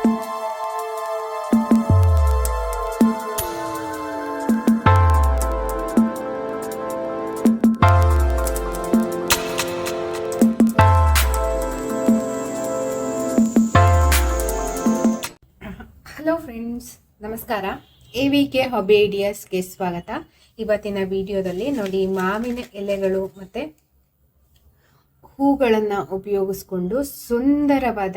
Hello friends ನಮಸ್ಕಾರ. A V K hobby ಐಡಿಯಾಸ್ಗೆ ಸ್ವಾಗತ. ಇವತ್ತಿನ ವಿಡಿಯೋದಲ್ಲಿ ನೋಡಿ ಮಾವಿನ ಎಲೆಗಳು ಮತ್ತು ಹೂಗಳನ್ನು ಉಪಯೋಗಿಸ್ಕೊಂಡು ಸುಂದರವಾದ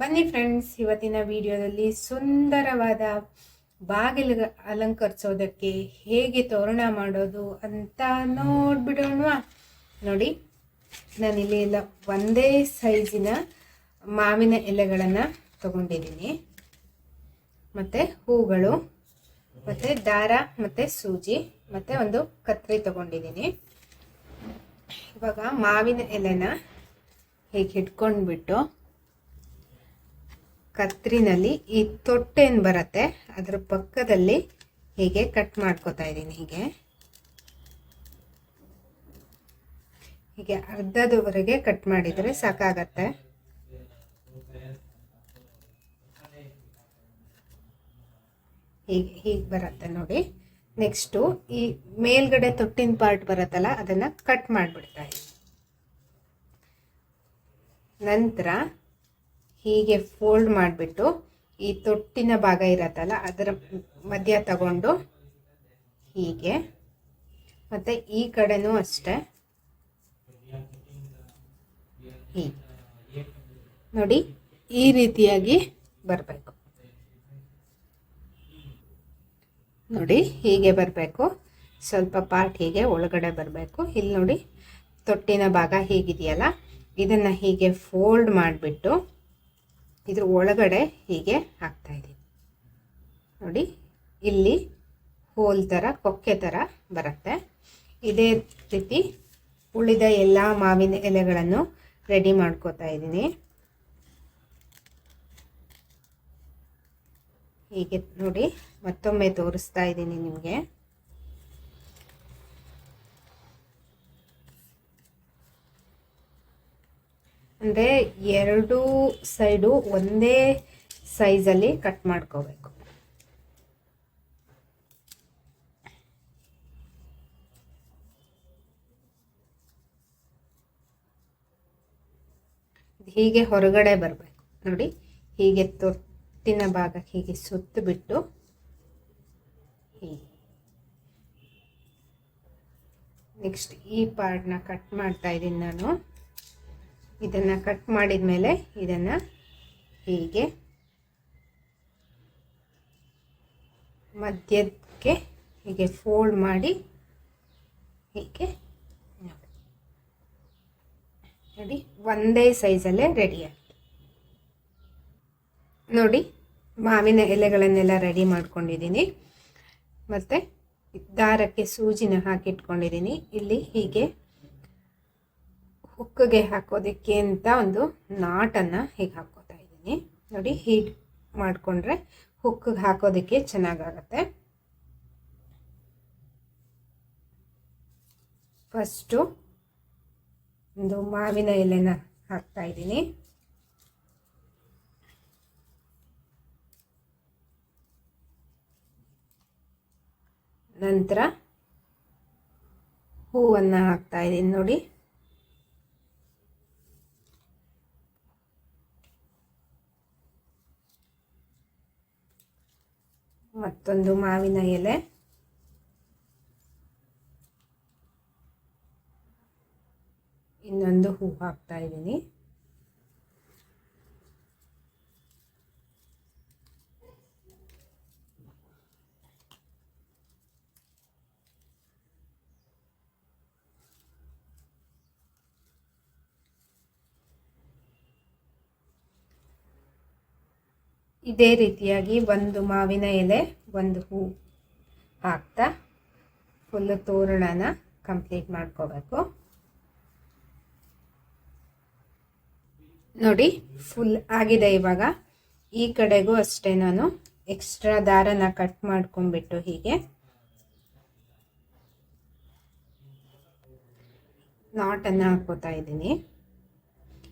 ಬನ್ನಿ ಫ್ರೆಂಡ್ಸ್ ಇವತ್ತಿನ ವಿಡಿಯೋದಲ್ಲಿ ಸುಂದರವಾದ ಬಾಗಿಲು ಅಲಂಕರಿಸೋದಕ್ಕೆ ಹೇಗೆ ತೋರಣ ಮಾಡೋದು ಅಂತ ನೋಡ್ಬಿಡೋಣ ನೋಡಿ, ನಾನಿಲ್ಲಿ ಎಲ್ಲ ಒಂದೇ ಸೈಜಿನ ಮಾವಿನ ಎಲೆಗಳನ್ನು ತಗೊಂಡಿದ್ದೀನಿ. ಮತ್ತು ಹೂಗಳು, ಮತ್ತು ದಾರ, ಮತ್ತು ಸೂಜಿ, ಮತ್ತು ಒಂದು ಕತ್ರಿ ತಗೊಂಡಿದ್ದೀನಿ. ಇವಾಗ ಮಾವಿನ ಎಲೆನ ಹೀಗೆ ಹಿಡ್ಕೊಂಡ್ಬಿಟ್ಟು ಕತ್ರಿನಲ್ಲಿ ಈ ತೊಟ್ಟೇನು ಬರುತ್ತೆ. ಅದರ ಪಕ್ಕದಲ್ಲಿ ಹೀಗೆ ಕಟ್ ಮಾಡ್ಕೋತಾ ಇದ್ದೀನಿ ಹೀಗೆ. ಹೀಗೆ ಅರ್ಧದವರೆಗೆ ಕಟ್ ಮಾಡಿದರೆ ಸಾಕಾಗತ್ತೆ. ಹೀಗೆ ಹೀಗೆ ಬರುತ್ತೆ ನೋಡಿ. ನೆಕ್ಸ್ಟು ಈ ಮೇಲ್ಗಡೆ ತೊಟ್ಟಿನ ಪಾರ್ಟ್ ಬರುತ್ತಲ್ಲ, ಅದನ್ನು ಕಟ್ ಮಾಡಿಬಿಡ್ತಾ ಇದ್ದೀನಿ. ನಂತರ ಹೀಗೆ ಫೋಲ್ಡ್ ಮಾಡಿಬಿಟ್ಟು ಈ ತೊಟ್ಟಿನ ಭಾಗ ಇರತ್ತಲ್ಲ, ಅದರ ಮಧ್ಯ ತಗೊಂಡು ಹೀಗೆ. ಮತ್ತು ಈ ಕಡೆನೂ ಅಷ್ಟೇ. ಹೀಗೆ. ನೋಡಿ, ಈ ರೀತಿಯಾಗಿ ಬರಬೇಕು. ನೋಡಿ, ಹೀಗೆ ಬರಬೇಕು. ಸ್ವಲ್ಪ ಪಾರ್ಟ್ ಹೀಗೆ ಒಳಗಡೆ ಬರಬೇಕು. ಇಲ್ಲಿ ನೋಡಿ, ತೊಟ್ಟಿನ ಭಾಗ ಹೀಗಿದೆಯಲ್ಲ, ಇದನ್ನು ಹೀಗೆ ಫೋಲ್ಡ್ ಮಾಡಿಬಿಟ್ಟು ಇದ್ರ ಒಳಗಡೆ ಹೀಗೆ ಹಾಕ್ತಾಯಿದ್ದೀನಿ ನೋಡಿ, ಇಲ್ಲಿ ಹೋಲ್ ಥರ ಕೊಕ್ಕೆ ಥರ ಬರುತ್ತೆ. ಇದೇ ರೀತಿ ಉಳಿದ ಎಲ್ಲ ಮಾವಿನ ಎಲೆಗಳನ್ನು ರೆಡಿ ಮಾಡ್ಕೋತಾ ಇದ್ದೀನಿ. ಹೀಗೆ ನೋಡಿ, ಮತ್ತೊಮ್ಮೆ ತೋರಿಸ್ತಾ ಇದ್ದೀನಿ ನಿಮಗೆ. ಅಂದರೆ ಎರಡೂ ಸೈಡು ಒಂದೇ ಸೈಜಲ್ಲಿ ಕಟ್ ಮಾಡ್ಕೋಬೇಕು. ಹೀಗೆ ಹೊರಗಡೆ ಬರಬೇಕು. ನೋಡಿ, ಹೀಗೆ ತೊಟ್ಟಿನ ಭಾಗ ಹೀಗೆ ಸುತ್ತು ಬಿಟ್ಟು ಹೀಗೆ. ನೆಕ್ಸ್ಟ್ ಈ ಪಾರ್ಟ್ನ ಕಟ್ ಮಾಡ್ತಾ ಇದ್ದೀನಿ ನಾನು. ಇದನ್ನು ಕಟ್ ಮಾಡಿದ ಮೇಲೆ ಇದನ್ನು ಹೀಗೆ ಮಧ್ಯಕ್ಕೆ ಹೀಗೆ ಫೋಲ್ಡ್ ಮಾಡಿ ಹೀಗೆ ನೋಡಿ, ಒಂದೇ ಸೈಜಲ್ಲೇ ರೆಡಿ ಆಗಿದೆ ನೋಡಿ, ಮಾವಿನ ಎಲೆಗಳನ್ನೆಲ್ಲ ರೆಡಿ ಮಾಡ್ಕೊಂಡಿದ್ದೀನಿ. ಮತ್ತು ದಾರಕ್ಕೆ ಸೂಜಿನ ಹಾಕಿಟ್ಕೊಂಡಿದ್ದೀನಿ. ಇಲ್ಲಿ ಹೀಗೆ ಹುಕ್ಕಿಗೆ ಹಾಕೋದಕ್ಕೆ ಅಂತ ಒಂದು ನಾಟನ್ನು ಹೀಗೆ ಹಾಕೋತಾ ಇದ್ದೀನಿ. ನೋಡಿ ಹೀಗೆ ಮಾಡಿಕೊಂಡ್ರೆ ಹುಕ್ಕಿಗೆ ಹಾಕೋದಕ್ಕೆ ಚೆನ್ನಾಗಾಗತ್ತೆ. ಫಸ್ಟು ಒಂದು ಮಾವಿನ ಎಲೆನ ಹಾಕ್ತಾ ಇದ್ದೀನಿ. ನಂತರ ಹೂವನ್ನು ಹಾಕ್ತಾ ಇದ್ದೀನಿ. ನೋಡಿ ಮತ್ತೊಂದು ಮಾವಿನ ಎಲೆ. ಇನ್ನೊಂದು ಹೂ ಹಾಕ್ತಾ ಇದ್ದೀನಿ. ಇದೇ ರೀತಿಯಾಗಿ ಒಂದು ಮಾವಿನ ಎಲೆ. ಒಂದು ಹೂ ಹಾಕ್ತಾ ಫುಲ್ಲು ತೋರಣನ ಕಂಪ್ಲೀಟ್ ಮಾಡ್ಕೋಬೇಕು. ನೋಡಿ ಫುಲ್ ಆಗಿದೆ ಇವಾಗ. ಈ ಕಡೆಗೂ ಅಷ್ಟೇ ನಾನು ಎಕ್ಸ್ಟ್ರಾ ದಾರನ ಕಟ್ ಮಾಡ್ಕೊಂಡ್ಬಿಟ್ಟು ಹೀಗೆ. ನಾಟನ್ನು ಹಾಕೋತಾ ಇದ್ದೀನಿ.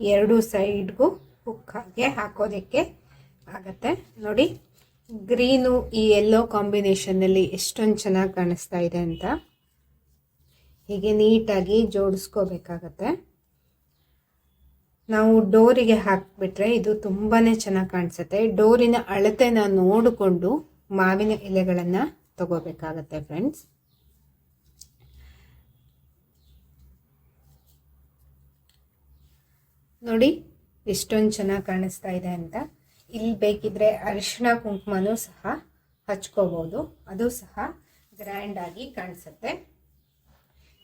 ಎರಡು ಸೈಡ್ಗೂ ಹುಕ್ ಹಾಕೋದಕ್ಕೆ ಆಗತ್ತೆ. ನೋಡಿ ಗ್ರೀನು ಈ ಎಲ್ಲೋ ಕಾಂಬಿನೇಷನ್ನಲ್ಲಿ ಎಷ್ಟೊಂದು ಚೆನ್ನಾಗಿ ಕಾಣಿಸ್ತಾ ಇದೆ ಅಂತ. ಹೀಗೆ ನೀಟಾಗಿ ಜೋಡಿಸ್ಕೋಬೇಕಾಗತ್ತೆ. ನಾವು ಡೋರಿಗೆ ಹಾಕಿಬಿಟ್ರೆ ಇದು ತುಂಬಾ ಚೆನ್ನಾಗಿ ಕಾಣಿಸುತ್ತೆ. ಡೋರಿನ ಅಳತೆನ ನೋಡಿಕೊಂಡು ಮಾವಿನ ಎಲೆಗಳನ್ನು ತಗೋಬೇಕಾಗತ್ತೆ ಫ್ರೆಂಡ್ಸ್ ನೋಡಿ ಎಷ್ಟೊಂದು ಚೆನ್ನಾಗಿ ಕಾಣಿಸ್ತಾ ಇದೆ ಅಂತ. ಇಲ್ಲಿ ಬೇಕಿದ್ರೆ ಅರಿಶಿನ ಕುಂಕುಮನೂ ಸಹ ಹಚ್ಕೋಬೋದು. ಅದು ಸಹ ಗ್ರ್ಯಾಂಡ್ ಆಗಿ ಕಾಣಿಸುತ್ತೆ.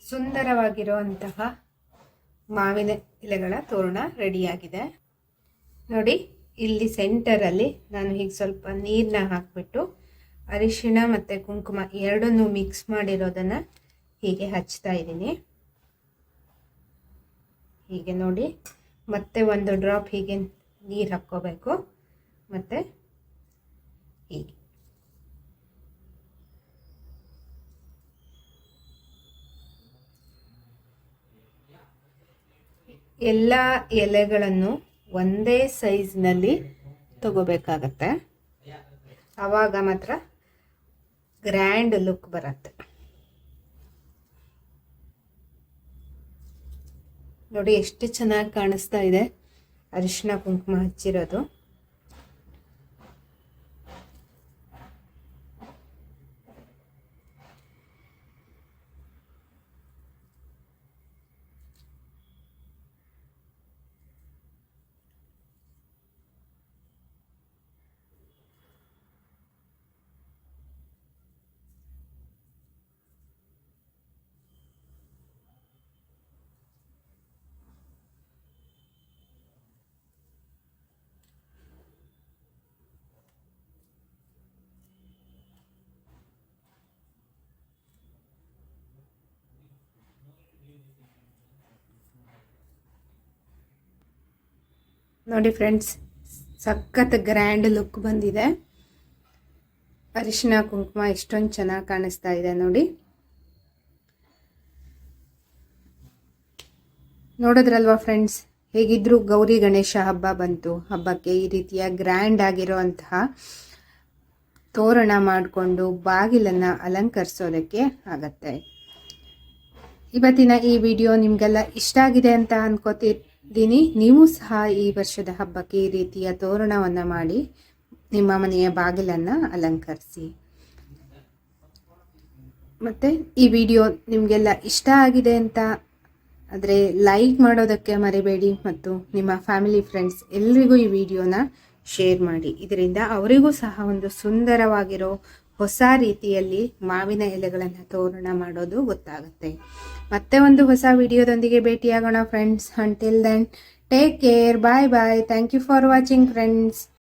ಸುಂದರವಾಗಿರುವಂತಹ ಮಾವಿನ ಎಲೆಗಳ ತೋರಣ ರೆಡಿಯಾಗಿದೆ. ನೋಡಿ, ಇಲ್ಲಿ ಸೆಂಟರಲ್ಲಿ ನಾನು ಹೀಗೆ ಸ್ವಲ್ಪ ನೀರನ್ನ ಹಾಕಿಬಿಟ್ಟು ಅರಿಶಿಣ ಮತ್ತು ಕುಂಕುಮ ಎರಡನ್ನೂ ಮಿಕ್ಸ್ ಮಾಡಿರೋದನ್ನು ಹೀಗೆ ಹಚ್ತಾ ಇದ್ದೀನಿ. ಹೀಗೆ ನೋಡಿ, ಮತ್ತೆ ಒಂದು ಡ್ರಾಪ್ ಹೀಗೆ ನೀರು ಹಾಕ್ಕೋಬೇಕು. ಮತ್ತು ಹೀಗೆ. ಎಲ್ಲ ಎಲೆಗಳನ್ನು ಒಂದೇ ಸೈಜ್ನಲ್ಲಿ ತಗೋಬೇಕಾಗತ್ತೆ. ಆವಾಗ ಮಾತ್ರ ಗ್ರ್ಯಾಂಡ್ ಲುಕ್ ಬರುತ್ತೆ. ನೋಡಿ, ಎಷ್ಟು ಚೆನ್ನಾಗಿ ಕಾಣಿಸ್ತಾ ಇದೆ ಅರಿಶಿನ ಕುಂಕುಮ ಹಚ್ಚಿರೋದು. ನೋಡಿ ಫ್ರೆಂಡ್ಸ್, ಸಖತ್ ಗ್ರ್ಯಾಂಡ್ ಲುಕ್ ಬಂದಿದೆ. ಅರಿಶಿನ ಕುಂಕುಮ ಎಷ್ಟೊಂದು ಚೆನ್ನಾಗಿ ಕಾಣಿಸ್ತಾ ಇದೆ ನೋಡಿ. ನೋಡಿದ್ರಲ್ವಾ ಫ್ರೆಂಡ್ಸ್, ಹೇಗಿದ್ರು ಗೌರಿ ಗಣೇಶ ಹಬ್ಬ ಬಂತು. ಹಬ್ಬಕ್ಕೆ ಈ ರೀತಿಯ ಗ್ರ್ಯಾಂಡ್ ಆಗಿರುವಂತಹ ತೋರಣ ಮಾಡಿಕೊಂಡು ಬಾಗಿಲನ್ನು ಅಲಂಕರಿಸೋದಕ್ಕೆ ಆಗತ್ತೆ. ಇವತ್ತಿನ ಈ ವಿಡಿಯೋ ನಿಮಗೆಲ್ಲ ಇಷ್ಟ ಆಗಿದೆ ಅಂತ ಅನ್ಕೋತಿದ್ದೀನಿ ನೀವು ಸಹ ಈ ವರ್ಷದ ಹಬ್ಬಕ್ಕೆ ಈ ರೀತಿಯ ತೋರಣವನ್ನು ಮಾಡಿ ನಿಮ್ಮ ಮನೆಯ ಬಾಗಿಲನ್ನು ಅಲಂಕರಿಸಿ. ಮತ್ತು ಈ ವಿಡಿಯೋ ನಿಮಗೆಲ್ಲ ಇಷ್ಟ ಆಗಿದೆ ಅಂತ ಆದರೆ ಲೈಕ್ ಮಾಡೋದಕ್ಕೆ ಮರಿಬೇಡಿ ಮತ್ತು ನಿಮ್ಮ ಫ್ಯಾಮಿಲಿ ಫ್ರೆಂಡ್ಸ್ ಎಲ್ರಿಗೂ ಈ ವಿಡಿಯೋನ ಶೇರ್ ಮಾಡಿ. ಇದರಿಂದ ಅವರಿಗೂ ಸಹ ಒಂದು ಸುಂದರವಾಗಿರೋ ಹೊಸ ರೀತಿಯಲ್ಲಿ ಮಾವಿನ ಎಲೆಗಳನ್ನು ತೋರಣ ಮಾಡೋದು ಗೊತ್ತಾಗುತ್ತೆ. ಮತ್ತೆ ಒಂದು ಹೊಸ ವಿಡಿಯೋದೊಂದಿಗೆ ಭೇಟಿಯಾಗೋಣ friends until then take care bye bye thank you for watching friends